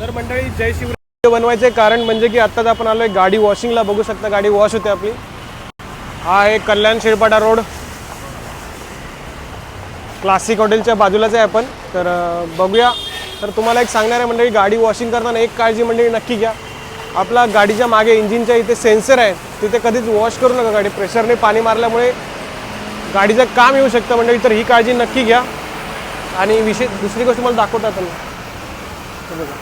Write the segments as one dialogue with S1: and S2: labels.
S1: तर मंडळी जय शिवराय. बनवायचे कारण म्हणजे की आत्ताच आपण आलोय गाडी वॉशिंगला. बघू शकता गाडी वॉश होते आपली. हा आहे कल्याण शिरपाटा रोड. क्लासिक हॉटेलच्या बाजूलाच आहे आपण. तर बघूया. तर तुम्हाला एक सांगणार आहे मंडळी गाडी वॉशिंग करताना एक काळजी मंडळी नक्की घ्या. आपला गाडीच्या मागे इंजिनच्या इथे सेन्सर आहे. तिथे कधीच वॉश करू नका गाडी. प्रेशरने पाणी मारल्यामुळे गाडीचं काम येऊ शकतं मंडळी तर ही काळजी नक्की घ्या. आणि विशेष दुसरी गोष्ट मला दाखवता तुम्ही बघा.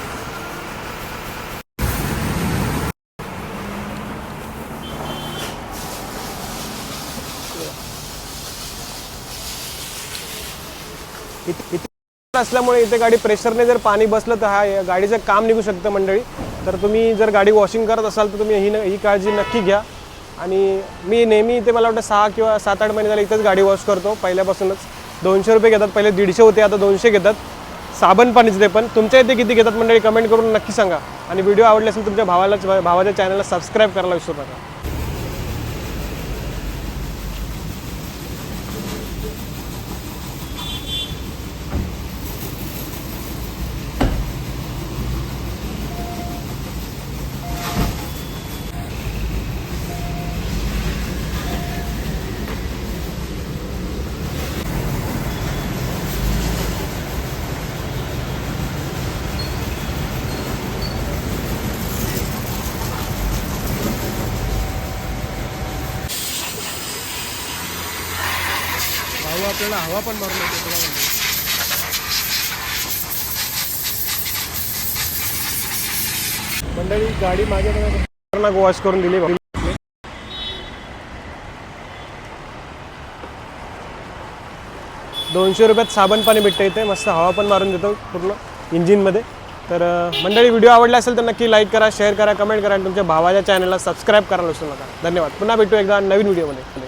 S1: इथे इथे असल्यामुळे इथे गाडी प्रेशरने जर पाणी बसलं तर हा गाडीचं काम निघू शकतं मंडळी. तर तुम्ही जर गाडी वॉशिंग करत असाल तर तुम्ही ही न- ही काळजी नक्की घ्या. आणि मी नेहमी इथे मला वाटतं सहा किंवा सात आठ महिने झाले इथंच गाडी वॉश करतो पहिल्यापासूनच. दोनशे रुपये घेतात पहिले दीडशे होते आता दोनशे घेतात. साबण पाणीच ते पण. तुमच्या इथे किती घेतात मंडळी? कमेंट करून नक्की सांगा. आणि व्हिडिओ आवडले असेल तुमच्या भावाला भावाच्या चॅनलला सबस्क्राईब करायला विसरू नका. हवा आपल्याला हवा पण मारून येते तुला मंडळी मंडळी गाडी मागे वॉश करून दिली दोनशे रुपयात साबण पाणी भेटतं इथे. मस्त हवा पण मारून देतो पूर्ण इंजिनमध्ये. तर मंडळी व्हिडिओ आवडला असेल तर नक्की लाईक करा शेअर करा कमेंट करा आणि तुमच्या भावाच्या चॅनलला सबस्क्राईब करायला विसरू नका. धन्यवाद. पुन्हा भेटू एकदा नवीन व्हिडिओमध्ये